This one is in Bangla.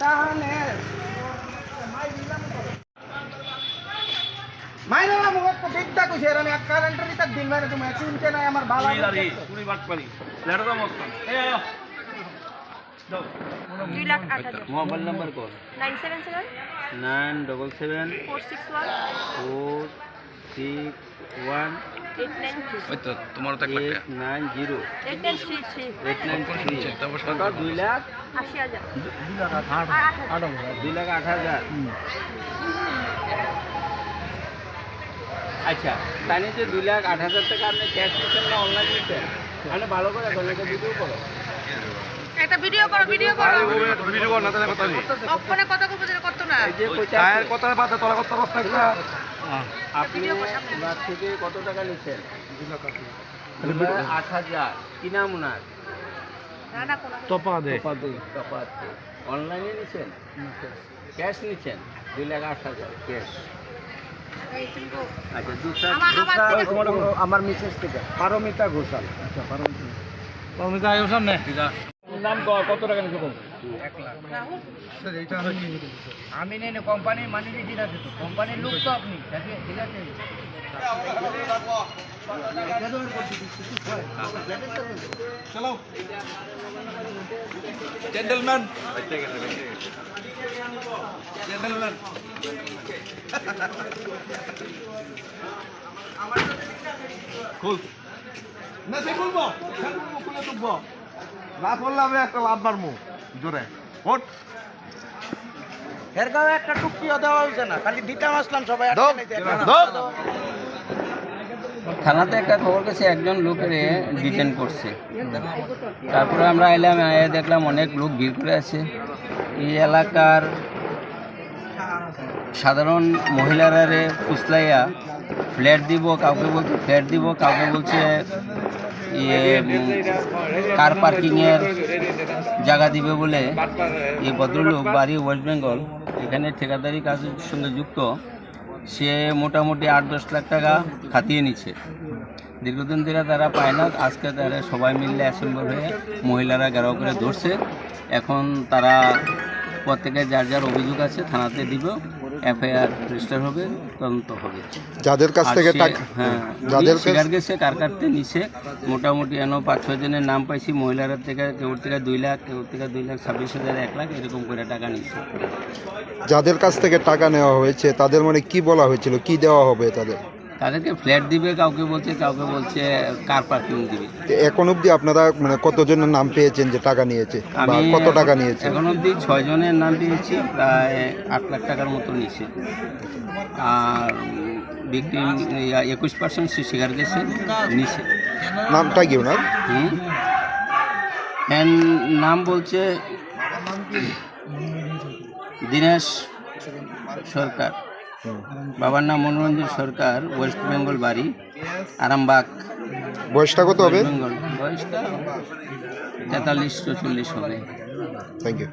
তাহলে মাইনে না মুখ তো বিদ্যা কইছে আমি এক কারেন্টের ভিতর দিন মানে তুমি চিনতে নাই আমার বালা কুড়ি বাট পারি লেটার দাম এই আয় দুই লাখ আট হাজার মোবাইল নাম্বার কর nine seven seven nine double seven four six one four six one eight nine three ওই তো তোমারও তো এক লাখ এইট টাকা। Nine zero eight nine three three eight nine three তারপর কত? দুই লাখ। আশি হাজার দুই লাখ আট আর আট হাজার। দুই লাখ আট হাজার আচ্ছা তাহলে যে দুই লাখ আট হাজার টাকা আপনি ক্যাশ নিচ্ছেন না অনলাইন নিচ্ছেন তাহলে ভালো করে এটা ভিডিও করো। একটা ভিডিও করো ভিডিও করো। ভিডিও কর না তাহলে কথা নেই। ফোনে কথা যেটা করতো না? এই যে কইতে কথা পাতা তোলা কথা বস্তা একটা? আপনি ওনার থেকে কত টাকা নিচ্ছেন? আট হাজার। কি নাম ওনার না না দে অনলাইনে নিচ্ছেন? ক্যাশ নিচ্ছেন? দুই লাখ আট হাজার ক্যাশ। আচ্ছা আমার- থেকে- মিসেস থেকে। পারমিতা ঘোষাল। আচ্ছা পারমিতা। নাম কত টাকা নিচ্ছে আমি নেই কোম্পানি মানি দিছি না কোম্পানির লোক তো আপনি ঠিক আছে জেন্টলম্যান জেন্টলম্যান খুল। না সে খুলবো। খুলে তুলবো। না করলে আমি একটা লাভ মারবো। জোরে এর একটা টুকটিও দেওয়া হয়েছে না খালি দিতাম আসলাম সবাই। থানাতে একটা খবর গেছে একজন লোকের ডিটেন করছে। তারপরে আমরা এলাম দেখলাম অনেক লোক ভিড় করে আছে। এই এলাকার সাধারণ মহিলারা রে ফুসলাইয়া ফ্ল্যাট দিব কাউকে বলছে ফ্ল্যাট দিব কাউকে বলছে ইয়ে কার পার্কিংয়ের জায়গা দিবে বলে এই ভদ্রলোক বাড়ি ওয়েস্ট বেঙ্গল এখানে ঠিকাদারি কাজের সঙ্গে যুক্ত, সে মোটামুটি আট দশ লাখ টাকা খাতিয়ে নিচ্ছে। দীর্ঘদিন ধরে তারা পায় না, আজকে তারা সবাই মিলে অ্যাসেম্বল হয়ে মহিলারা গেরাও করে ধরছে। এখন তারা প্রত্যেকে যার যার অভিযোগ আছে থানাতে দিব। এফআইআর রেজিস্টার হবে তদন্ত হবে। যাদের কাছ থেকে টাকা হ্যাঁ যাদের শিকার গেছে কার কাটতে নিছে মোটামুটি এনো পাঁচ ছয় জনের নাম পাইছি মহিলারা থেকে কেউ থেকে দুই লাখ কেউ থেকে দুই লাখ ছাব্বিশ হাজার এক লাখ এরকম করে টাকা নিচ্ছে যাদের কাছ থেকে টাকা নেওয়া হয়েছে তাদের মানে কি বলা হয়েছিল? কি দেওয়া হবে তাদের? তাদেরকে ফ্ল্যাট দিবে কাউকে বলছে কাউকে বলছে কার পার্কিং দিবে। এখন অবধি আপনারা মানে কতজনের নাম পেয়েছেন যে টাকা নিয়েছে? বা কত টাকা নিয়েছে? এখন অবধি ছয় জনের নাম দিয়েছি প্রায় আট লাখ টাকার মতো নিচ্ছে আর বিক্রি একুশ পার্সেন্ট সে স্বীকার গেছে নিছে নামটা কি ওনার? এর নাম বলছে দীনেশ সরকার। বাবার নাম মনোরঞ্জন সরকার ওয়েস্ট বেঙ্গল বাড়ি আরামবাগ। বয়সটা কত হবে? বেঙ্গল। বয়সটা তেতাল্লিশ চল্লিশ হবে। Thank you